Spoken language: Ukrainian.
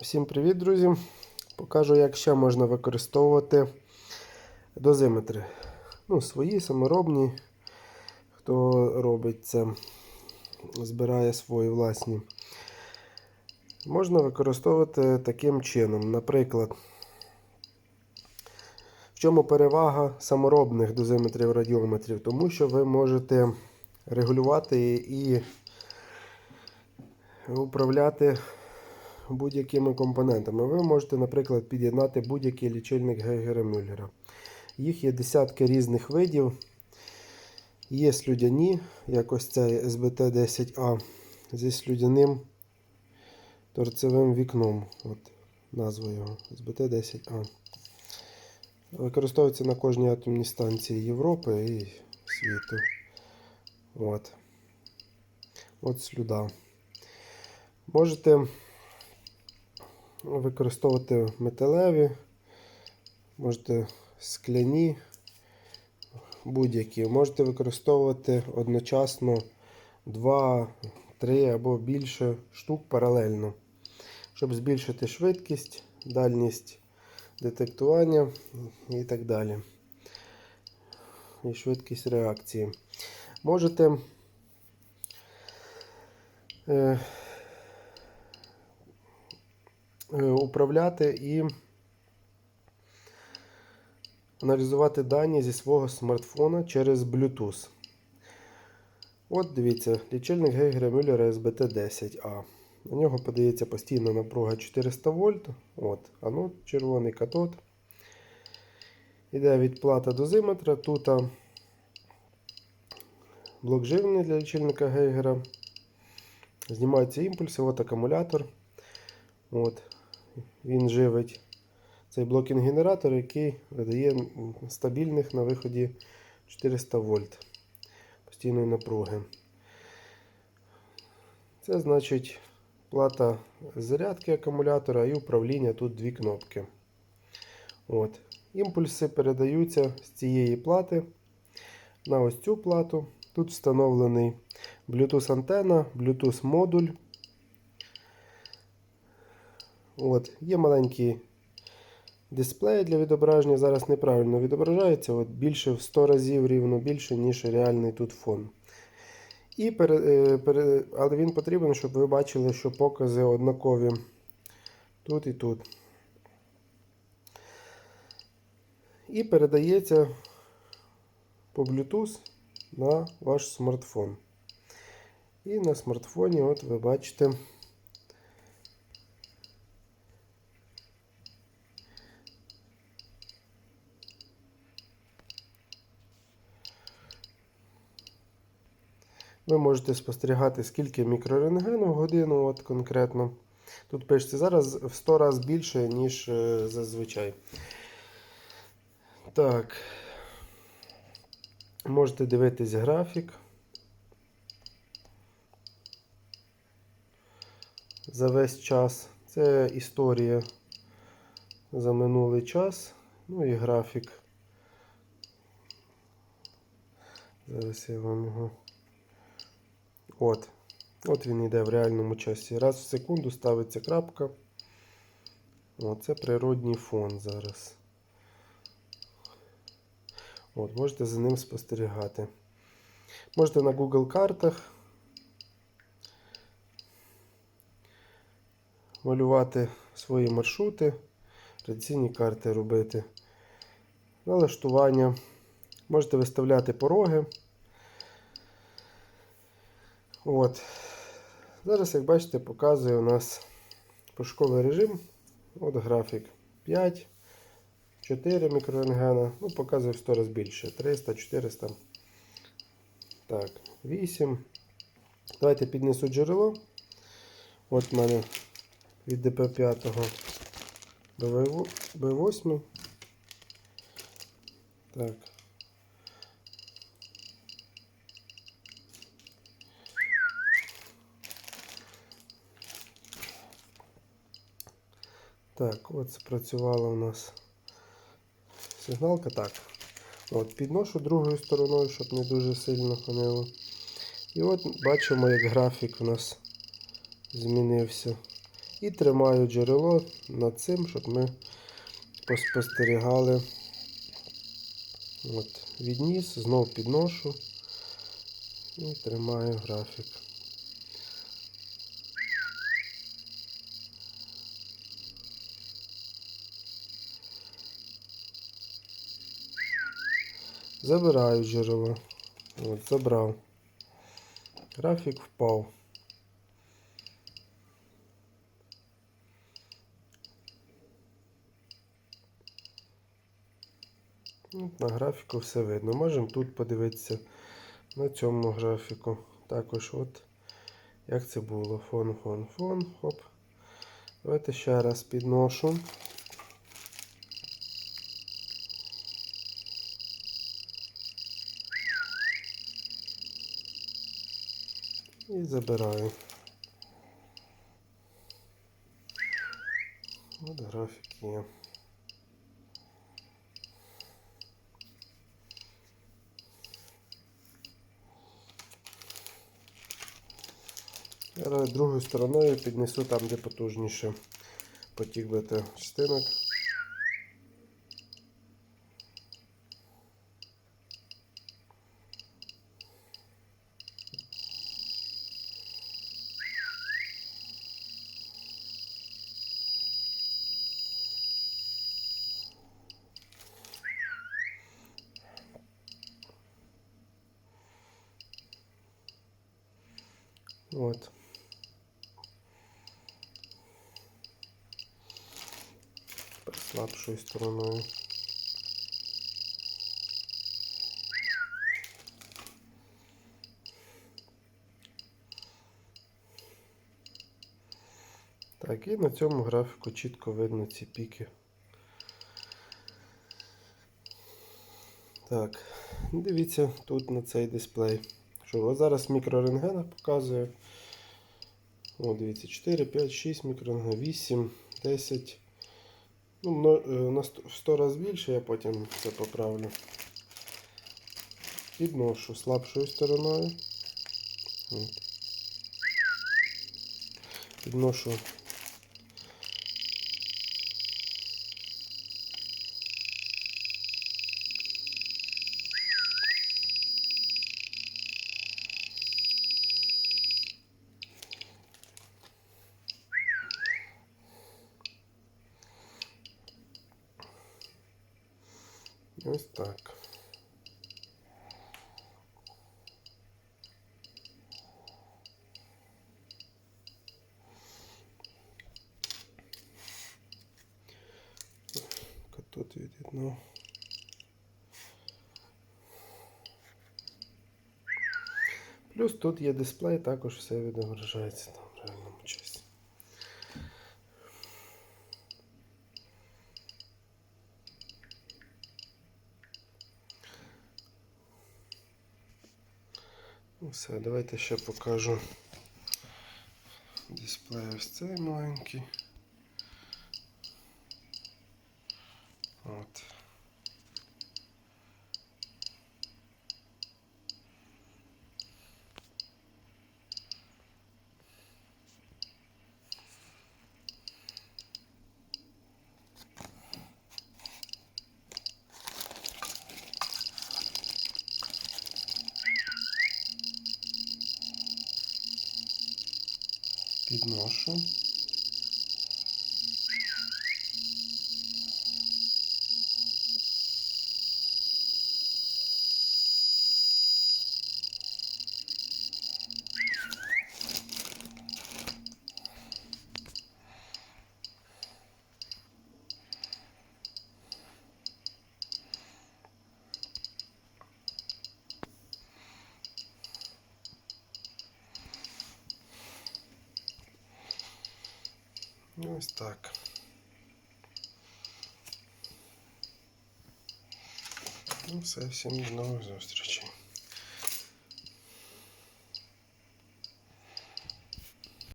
Всім привіт, друзі! Покажу, як ще можна використовувати дозиметри. Ну, свої, саморобні. Хто робить це, збирає свої власні. Можна використовувати таким чином. Наприклад, в чому перевага саморобних дозиметрів радіометрів? Тому що ви можете регулювати і управляти будь-якими компонентами. Ви можете, наприклад, під'єднати будь-який лічильник Гейгера Мюллера. Їх є десятки різних видів. Є слюдяні, як ось цей СБТ-10А зі слюдяним торцевим вікном. От Назва його СБТ-10А. Використовується на кожній атомній станції Європи і світу. От. От слюда. Можете використовувати металеві, можете скляні, будь-які. Можете використовувати одночасно 2, 3 або більше штук паралельно, щоб збільшити швидкість, дальність детектування і так далі. І швидкість реакції. Можете е, управляти і аналізувати дані зі свого смартфона через Bluetooth. От дивіться, лічильник Гейгера Мюллера SBT10A. На нього подається постійна напруга 400 вольт. От, анод, червоний катод. Іде відплата дозиметра. Тут блок живлення для лічильника Гейгера. Знімаються імпульси, от акумулятор. От. Він живить цей блок-генератор, який видає стабільних на виході 400 вольт постійної напруги. Це значить плата зарядки акумулятора і управління тут дві кнопки. От. Імпульси передаються з цієї плати на ось цю плату. Тут встановлений Bluetooth антенна, Bluetooth модуль. От. Є маленький дисплей для відображення. Зараз неправильно відображається. От Більше в 100 разів рівно більше, ніж реальний тут фон. І пере, е, пере, Але він потрібен, щоб ви бачили, що покази однакові тут і тут. І передається по Bluetooth на ваш смартфон. І на смартфоні, от ви бачите, ви можете спостерігати, скільки мікрорентгену в годину, от конкретно. Тут пишеться зараз в 100 разів більше, ніж е, зазвичай. Так. Можете дивитись графік. За весь час. Це історія за минулий час. Ну і графік. Зараз я вам його. От. От він йде в реальному часі. Раз в секунду ставиться крапка. Оце природній фон зараз. От, Можете за ним спостерігати. Можете на Google картах малювати свої маршрути, традиційні карти робити, налаштування. Можете виставляти пороги. От. Зараз, як бачите, показує у нас пошуковий режим. От графік 5. 4 мікрорентгена, ну, показує в 100 разів більше. 300, 400. Так, 8. Давайте піднесу джерело. От в мене від ДП5 до B8. Так. Так, от спрацювала у нас сигналка. Так. От, Підношу другою стороною, щоб не дуже сильно фанило. І от бачимо, як графік у нас змінився. І тримаю джерело над цим, щоб ми поспостерігали. От, відніс, знов підношу і тримаю графік. Забираю джерело. От, забрав. Графік впав. Ну, На графіку все видно. Можемо тут подивитися на цьому графіку. Також от як це було. Фон, фон, фон. Хоп. Давайте ще раз підношу. Забираю. От графік є. Зараз другою стороною піднесу там, де потужніше потік бета частинок. От. Тепер слабшою стороною. Так, і на цьому графіку чітко видно ці піки. Так, дивіться тут на цей дисплей. Що от зараз мікрорентгенах показує. О, дивіться, 4, 5, 6 мікрорентген, 8, 10. Ну, е, на 100 в 100 разів більше, я потім це поправлю. Підношу слабшою стороною. Підношу. Ось так. Тут від'єднав. Плюс тут є дисплей, також все відображається там в реальному часі. Ну все, давайте ще покажу дисплей ось цей маленький. От. Підношу. Ось так. Ну все, всім до нових зустрічей.